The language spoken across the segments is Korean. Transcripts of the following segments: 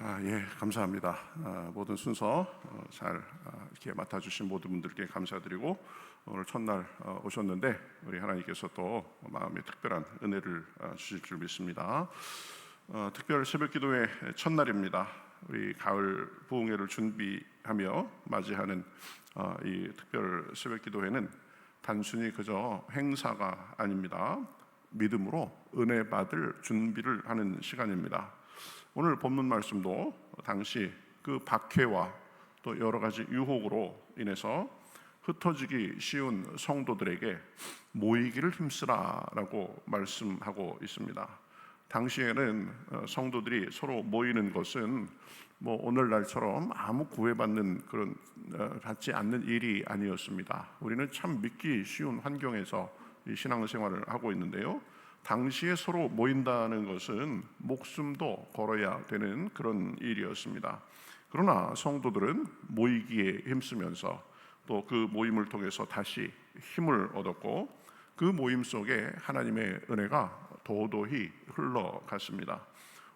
아, 예, 감사합니다. 아, 모든 순서 어, 잘 아, 이렇게 맡아주신 모든 분들께 감사드리고 오늘 첫날 어, 오셨는데 우리 하나님께서 또 마음에 특별한 은혜를 아, 주실 줄 믿습니다. 어, 특별 새벽기도의 첫날입니다. 우리 가을 부흥회를 준비하며 맞이하는 어, 이 특별 새벽기도회는 단순히 그저 행사가 아닙니다. 믿음으로 은혜 받을 준비를 하는 시간입니다. 오늘 본문 말씀도 당시 그 박해와 또 여러 가지 유혹으로 인해서 흩어지기 쉬운 성도들에게 모이기를 힘쓰라라고 말씀하고 있습니다. 당시에는 어, 성도들이 서로 모이는 것은 뭐 오늘날처럼 아무 구애받는 그런 어, 받지 않는 일이 아니었습니다. 우리는 참 믿기 쉬운 환경에서 이 신앙생활을 하고 있는데요. 당시에 서로 모인다는 것은 목숨도 걸어야 되는 그런 일이었습니다. 그러나 성도들은 모이기에 힘쓰면서 또 그 모임을 통해서 다시 힘을 얻었고 그 모임 속에 하나님의 은혜가 도도히 흘러갔습니다.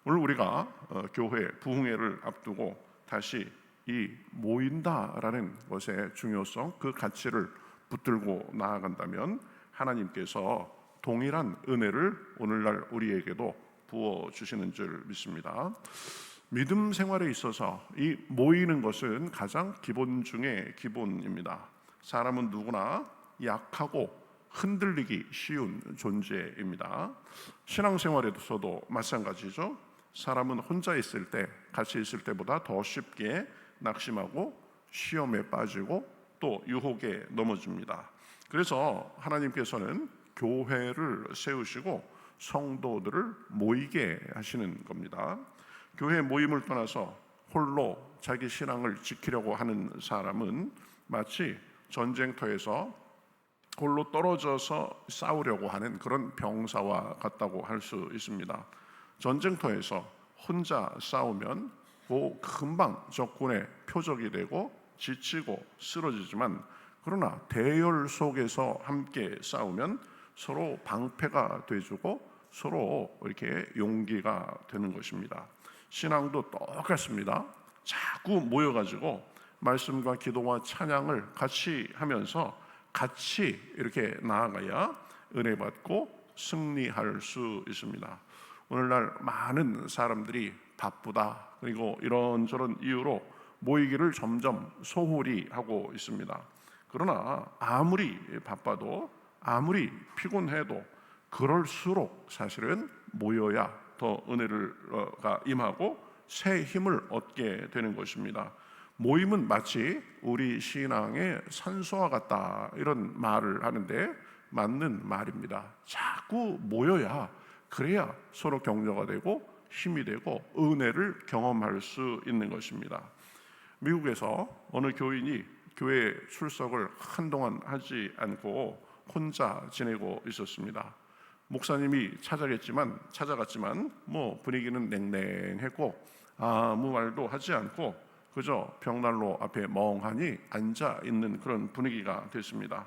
오늘 우리가 어, 교회 부흥회를 앞두고 다시 이 모인다라는 것의 중요성, 그 가치를 붙들고 나아간다면 하나님께서 동일한 은혜를 오늘날 우리에게도 부어 주시는 줄 믿습니다. 믿음 생활에 있어서 이 모이는 것은 가장 기본 중의 기본입니다. 사람은 누구나 약하고 흔들리기 쉬운 존재입니다. 신앙생활에서도 마찬가지죠. 사람은 혼자 있을 때, 같이 있을 때보다 더 쉽게 낙심하고 시험에 빠지고 또 유혹에 넘어집니다. 그래서 하나님께서는 교회를 세우시고 성도들을 모이게 하시는 겁니다. 교회 모임을 떠나서 홀로 자기 신앙을 지키려고 하는 사람은 마치 전쟁터에서 홀로 떨어져서 싸우려고 하는 그런 병사와 같다고 할 수 있습니다. 전쟁터에서 혼자 싸우면 그 금방 적군의 표적이 되고 지치고 쓰러지지만 그러나 대열 속에서 함께 싸우면 서로 방패가 돼주고 서로 이렇게 용기가 되는 것입니다. 신앙도 똑같습니다. 자꾸 모여가지고 말씀과 기도와 찬양을 같이 하면서 같이 이렇게 나아가야 은혜 받고 승리할 수 있습니다. 오늘날 많은 사람들이 바쁘다 그리고 이런저런 이유로 모이기를 점점 소홀히 하고 있습니다. 그러나 아무리 바빠도 아무리 피곤해도 그럴수록 사실은 모여야 더 은혜를가 임하고 새 힘을 얻게 되는 것입니다. 모임은 마치 우리 신앙의 산소와 같다 이런 말을 하는데 맞는 말입니다. 자꾸 모여야 그래야 서로 격려가 되고 힘이 되고 은혜를 경험할 수 있는 것입니다. 미국에서 어느 교인이 교회 출석을 한동안 하지 않고 혼자 지내고 있었습니다. 목사님이 찾아겠지만 찾아갔지만 뭐 분위기는 냉랭했고 아무 말도 하지 않고 그저 벽난로 앞에 멍하니 앉아 있는 그런 분위기가 됐습니다.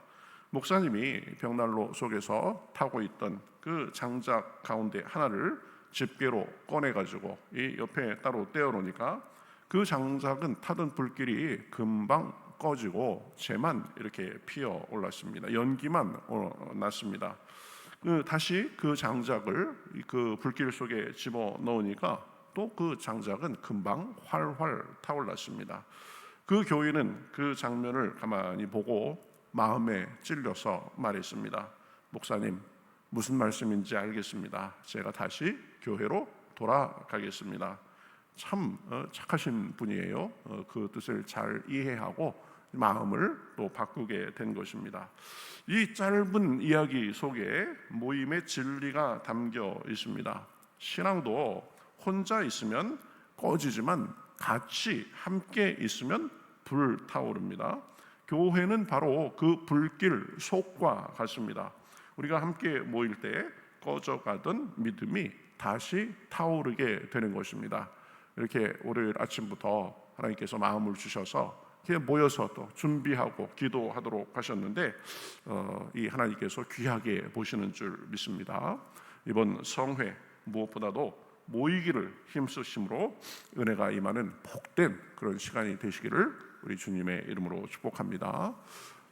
목사님이 벽난로 속에서 타고 있던 그 장작 가운데 하나를 집게로 꺼내 가지고 이 옆에 따로 떼어 놓으니까 그 장작은 타던 불길이 금방 꺼지고 재만 이렇게 피어 올랐습니다. 연기만 났습니다. 그 다시 그 장작을 그 불길 속에 집어 넣으니까 또 그 장작은 금방 활활 타올랐습니다. 그 교인은 그 장면을 가만히 보고 마음에 찔려서 말했습니다. 목사님, 무슨 말씀인지 알겠습니다. 제가 다시 교회로 돌아가겠습니다. 참 어, 착하신 분이에요. 어, 그 뜻을 잘 이해하고 마음을 또 바꾸게 된 것입니다. 이 짧은 이야기 속에 모임의 진리가 담겨 있습니다. 신앙도 혼자 있으면 꺼지지만 같이 함께 있으면 불타오릅니다. 교회는 바로 그 불길 속과 같습니다. 우리가 함께 모일 때 꺼져가던 믿음이 다시 타오르게 되는 것입니다. 이렇게 월요일 아침부터 하나님께서 마음을 주셔서 모여서 또 준비하고 기도하도록 하셨는데 어, 이 하나님께서 귀하게 보시는 줄 믿습니다. 이번 성회 무엇보다도 모이기를 힘쓰심으로 은혜가 임하는 복된 그런 시간이 되시기를 우리 주님의 이름으로 축복합니다.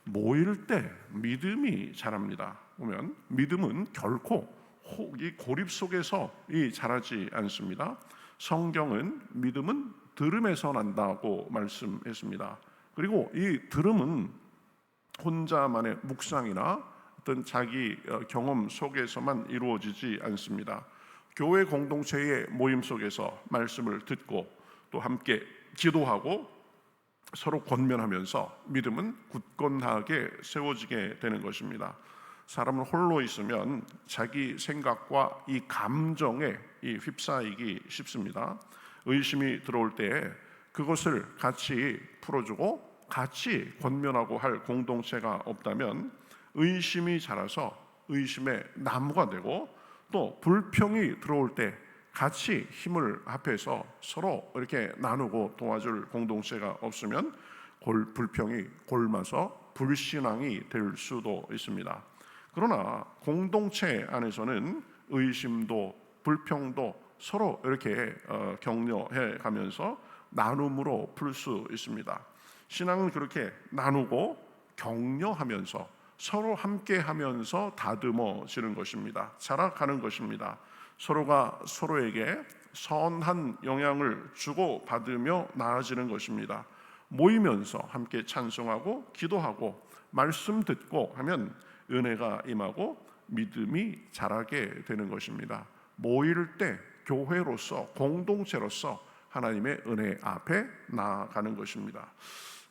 모일 때 믿음이 자랍니다. 보면 믿음은 결코 호- 이 고립 속에서 이 자라지 않습니다. 성경은 믿음은 들음에서 난다고 말씀했습니다. 그리고 이 들음은 혼자만의 묵상이나 어떤 자기 어, 경험 속에서만 이루어지지 않습니다. 교회 공동체의 모임 속에서 말씀을 듣고 또 함께 기도하고 서로 권면하면서 믿음은 굳건하게 세워지게 되는 것입니다. 사람은 홀로 있으면 자기 생각과 이 감정에 이 휩싸이기 쉽습니다. 의심이 들어올 때 그것을 같이 풀어주고 같이 권면하고 할 공동체가 없다면 의심이 자라서 의심의 나무가 되고 또 불평이 들어올 때 같이 힘을 합해서 서로 이렇게 나누고 도와줄 공동체가 없으면 골, 불평이 골마서 불신앙이 될 수도 있습니다. 그러나 공동체 안에서는 의심도 불평도 서로 이렇게 어, 격려해 가면서 나눔으로 풀 수 있습니다. 신앙은 그렇게 나누고 격려하면서 서로 함께 하면서 다듬어지는 것입니다. 자라가는 것입니다. 서로가 서로에게 선한 영향을 주고 받으며 나아지는 것입니다. 모이면서 함께 찬송하고 기도하고 말씀 듣고 하면 은혜가 임하고 믿음이 자라게 되는 것입니다. 모일 때 교회로서 공동체로서 하나님의 은혜 앞에 나아가는 것입니다.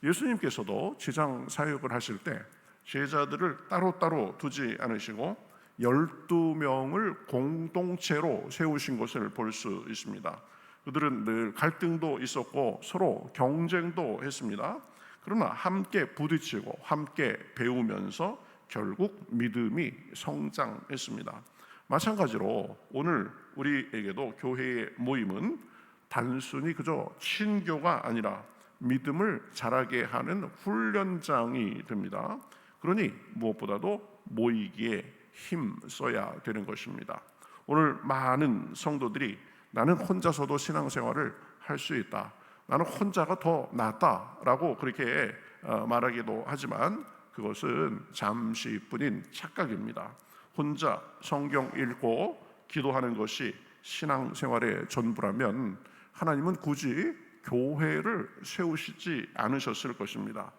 예수님께서도 지상 사역을 하실 때 제자들을 따로따로 두지 않으시고 12명을 공동체로 세우신 것을 볼 수 있습니다. 그들은 늘 갈등도 있었고 서로 경쟁도 했습니다. 그러나 함께 부딪히고 함께 배우면서 결국 믿음이 성장했습니다. 마찬가지로 오늘 우리에게도 교회의 모임은 단순히 그저 친교가 아니라 믿음을 자라게 하는 훈련장이 됩니다. 그러니 무엇보다도 모이기에 힘 써야 되는 것입니다. 오늘 많은 성도들이 나는 혼자서도 신앙생활을 할 수 있다. 나는 혼자가 더 낫다라고 그렇게 어, 말하기도 하지만 그것은 잠시뿐인 착각입니다. 혼자 성경 읽고 기도하는 것이 신앙생활의 전부라면 하나님은 굳이 교회를 세우시지 않으셨을 것입니다.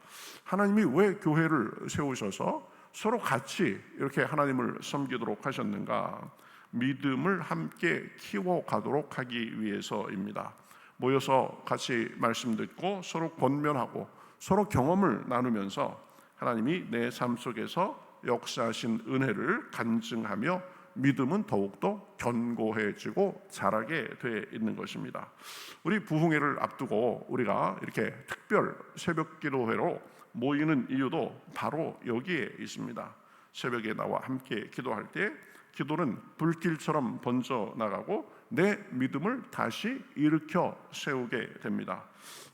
하나님이 왜 교회를 세우셔서 서로 같이 이렇게 하나님을 섬기도록 하셨는가? 믿음을 함께 키워가도록 하기 위해서입니다. 모여서 같이 말씀 듣고 서로 권면하고 서로 경험을 나누면서 하나님이 내 삶 속에서 역사하신 은혜를 간증하며 믿음은 더욱더 견고해지고 자라게 돼 있는 것입니다. 우리 부흥회를 앞두고 우리가 이렇게 특별 새벽 기도회로 모이는 이유도 바로 여기에 있습니다. 새벽에 나와 함께 기도할 때 기도는 불길처럼 번져 나가고 내 믿음을 다시 일으켜 세우게 됩니다.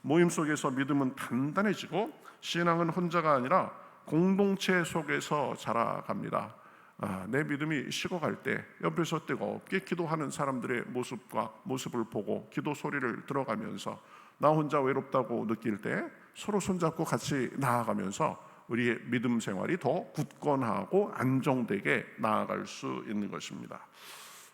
모임 속에서 믿음은 단단해지고 신앙은 혼자가 아니라 공동체 속에서 자라갑니다. 아, 내 믿음이 식어갈 때 옆에서 뜨겁게 기도하는 사람들의 모습과 모습을 보고 기도 소리를 들어가면서 나 혼자 외롭다고 느낄 때 서로 손잡고 같이 나아가면서 우리의 믿음 생활이 더 굳건하고 안정되게 나아갈 수 있는 것입니다.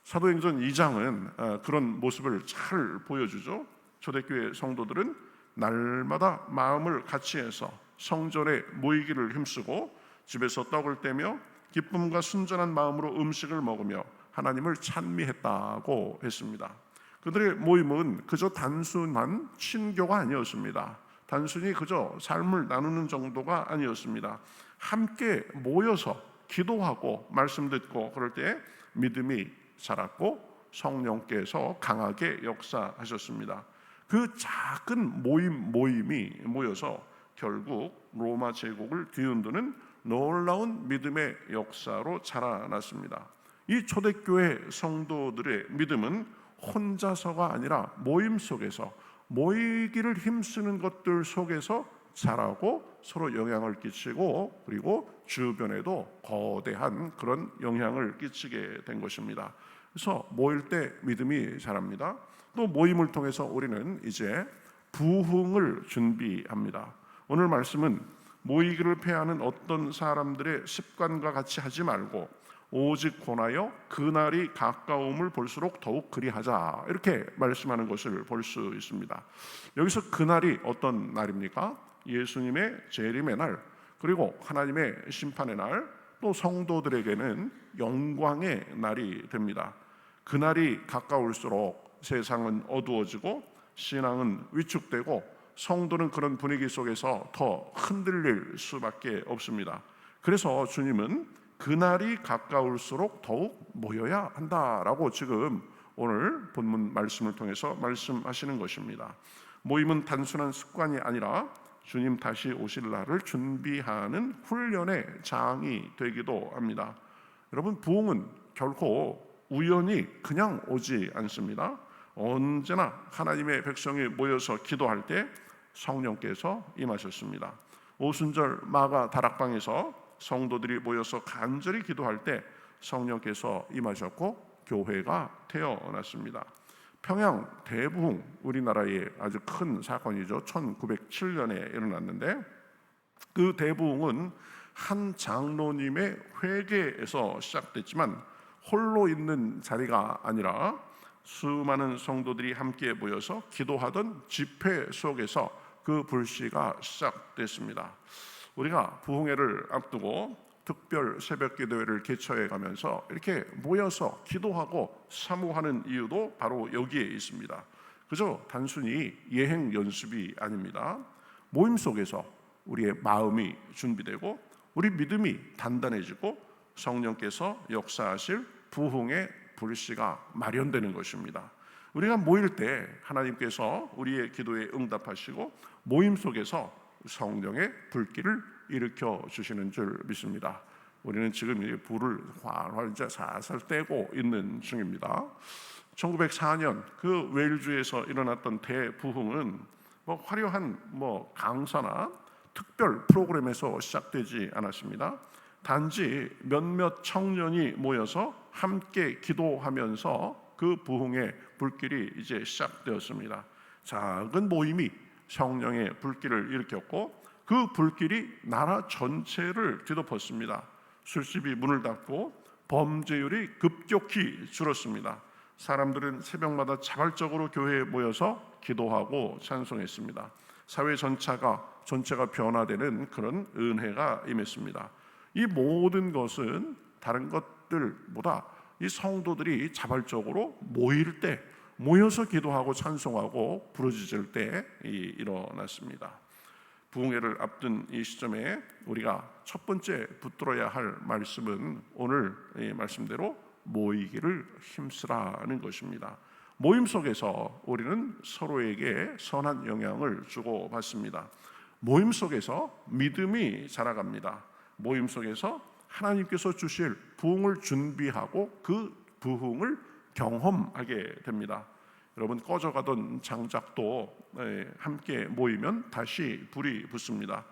사도행전 2장은 어, 그런 모습을 잘 보여주죠. 초대교회 성도들은 날마다 마음을 같이 해서 성전에 모이기를 힘쓰고 집에서 떡을 떼며 기쁨과 순전한 마음으로 음식을 먹으며 하나님을 찬미했다고 했습니다. 그들의 모임은 그저 단순한 친교가 아니었습니다. 단순히 그저 삶을 나누는 정도가 아니었습니다. 함께 모여서 기도하고 말씀 듣고 그럴 때 믿음이 자랐고 성령께서 강하게 역사하셨습니다. 그 작은 모임 모임이 모여서 결국 로마 제국을 뒤흔드는 놀라운 믿음의 역사로 자라났습니다. 이 초대교회 성도들의 믿음은 혼자서가 아니라 모임 속에서 모이기를 힘쓰는 것들 속에서 자라고 서로 영향을 끼치고 그리고 주변에도 거대한 그런 영향을 끼치게 된 것입니다. 그래서 모일 때 믿음이 자랍니다. 또 모임을 통해서 우리는 이제 부흥을 준비합니다. 오늘 말씀은 모이기를 패하는 어떤 사람들의 습관과 같이 하지 말고 오직 권하여 그날이 가까움을 볼수록 더욱 그리하자 이렇게 말씀하는 것을 볼 수 있습니다. 여기서 그날이 어떤 날입니까? 예수님의 재림의 날 그리고 하나님의 심판의 날 또 성도들에게는 영광의 날이 됩니다. 그날이 가까울수록 세상은 어두워지고 신앙은 위축되고 성도는 그런 분위기 속에서 더 흔들릴 수밖에 없습니다. 그래서 주님은 그날이 가까울수록 더욱 모여야 한다라고 지금 오늘 본문 말씀을 통해서 말씀하시는 것입니다. 모임은 단순한 습관이 아니라 주님 다시 오실 날을 준비하는 훈련의 장이 되기도 합니다. 여러분 부흥은 결코 우연히 그냥 오지 않습니다. 언제나 하나님의 백성이 모여서 기도할 때 성령께서 임하셨습니다. 오순절 마가 다락방에서 성도들이 모여서 간절히 기도할 때 성령께서 임하셨고 교회가 태어났습니다. 평양 대부흥 우리나라의 아주 큰 사건이죠. 1907년에 일어났는데 그 대부흥은 한 장로님의 회개에서 시작됐지만 홀로 있는 자리가 아니라 수많은 성도들이 함께 모여서 기도하던 집회 속에서 그 불씨가 시작됐습니다. 우리가 부흥회를 앞두고 특별 새벽 기도회를 개최해 가면서 이렇게 모여서 기도하고 사모하는 이유도 바로 여기에 있습니다. 그저 단순히 예행 연습이 아닙니다. 모임 속에서 우리의 마음이 준비되고 우리 믿음이 단단해지고 성령께서 역사하실 부흥의 불씨가 마련되는 것입니다. 우리가 모일 때 하나님께서 우리의 기도에 응답하시고 모임 속에서 성령의 불길을 일으켜 주시는 줄 믿습니다. 우리는 지금 이 불을 활활 살살 떼고 있는 중입니다. 1904년 그 웨일주에서 일어났던 대부흥은 뭐 화려한 뭐 강사나 특별 프로그램에서 시작되지 않았습니다. 단지 몇몇 청년이 모여서 함께 기도하면서 그 부흥의 불길이 이제 시작되었습니다. 작은 모임이 성령의 불길을 일으켰고 그 불길이 나라 전체를 뒤덮었습니다. 술집이 문을 닫고 범죄율이 급격히 줄었습니다. 사람들은 새벽마다 자발적으로 교회에 모여서 기도하고 찬송했습니다. 사회 전체가 전체가 변화되는 그런 은혜가 임했습니다. 이 모든 것은 다른 것들보다 이 성도들이 자발적으로 모일 때 모여서 기도하고 찬송하고 부르짖을 때 일어났습니다. 부흥회를 앞둔 이 시점에 우리가 첫 번째 붙들어야 할 말씀은 오늘 이 말씀대로 모이기를 힘쓰라는 것입니다. 모임 속에서 우리는 서로에게 선한 영향을 주고 받습니다. 모임 속에서 믿음이 자라갑니다. 모임 속에서 하나님께서 주실 부흥을 준비하고 그 부흥을 경험하게 됩니다. 여러분 꺼져가던 장작도 예, 함께 모이면 다시 불이 붙습니다.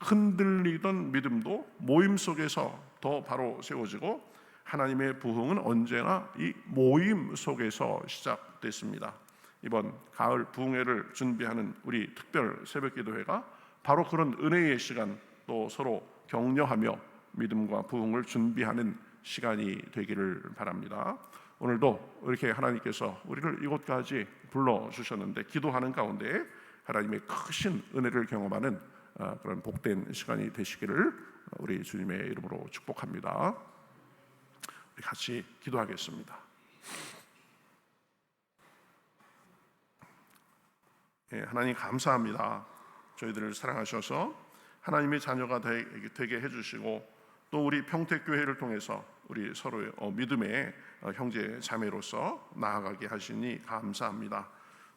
흔들리던 믿음도 모임 속에서 더 바로 세워지고 하나님의 부흥은 언제나 이 모임 속에서 시작됐습니다. 이번 가을 부흥회를 준비하는 우리 특별 새벽 기도회가 바로 그런 은혜의 시간 또 서로 격려하며 믿음과 부흥을 준비하는 시간이 되기를 바랍니다. 오늘도 이렇게 하나님께서 우리를 이곳까지 불러 주셨는데 기도하는 가운데 하나님의 크신 은혜를 경험하는 어, 그런 복된 시간이 되시기를 우리 주님의 이름으로 축복합니다. 우리 같이 기도하겠습니다. 예, 하나님 감사합니다. 저희들을 사랑하셔서 하나님의 자녀가 되게 해주시고 또 우리 평택교회를 통해서 우리 서로의 어, 믿음의 어, 형제 자매로서 나아가게 하시니 감사합니다.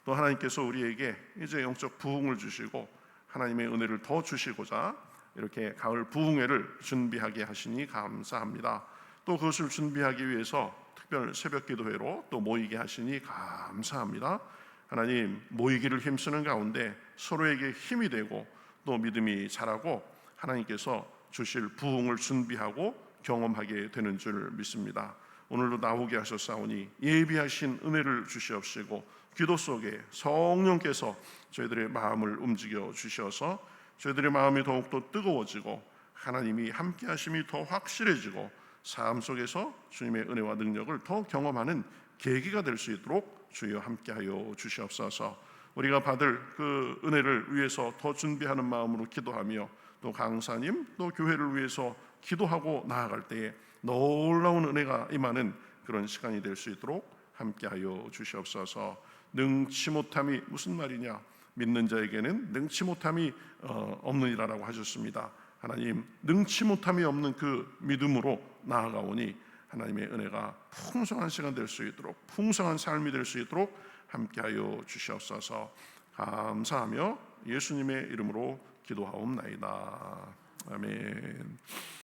또 하나님께서 우리에게 이제 영적 부흥을 주시고 하나님의 은혜를 더 주시고자 이렇게 가을 부흥회를 준비하게 하시니 감사합니다. 또 그것을 준비하기 위해서 특별 새벽 기도회로 또 모이게 하시니 감사합니다. 하나님 모이기를 힘쓰는 가운데 서로에게 힘이 되고 또 믿음이 자라고 하나님께서 주실 부흥을 준비하고 경험하게 되는 줄 믿습니다. 오늘도 나오게 하셨사오니 예비하신 은혜를 주시옵시고 기도 속에 성령께서 저희들의 마음을 움직여 주셔서 저희들의 마음이 더욱더 뜨거워지고 하나님이 함께 하심이 더 확실해지고 삶 속에서 주님의 은혜와 능력을 더 경험하는 계기가 될 수 있도록 주여 함께하여 주시옵소서. 우리가 받을 그 은혜를 위해서 더 준비하는 마음으로 기도하며 또 강사님 또 교회를 위해서 기도하고 나아갈 때에 놀라운 은혜가 임하는 그런 시간이 될 수 있도록 함께하여 주시옵소서. 능치 못함이 무슨 말이냐? 믿는 자에게는 능치 못함이 어, 없느니라라고 하셨습니다. 하나님 능치 못함이 없는 그 믿음으로 나아가오니 하나님의 은혜가 풍성한 시간 될 수 있도록 풍성한 삶이 될 수 있도록 함께하여 주시옵소서. 감사하며 예수님의 이름으로 기도하옵나이다. 아멘.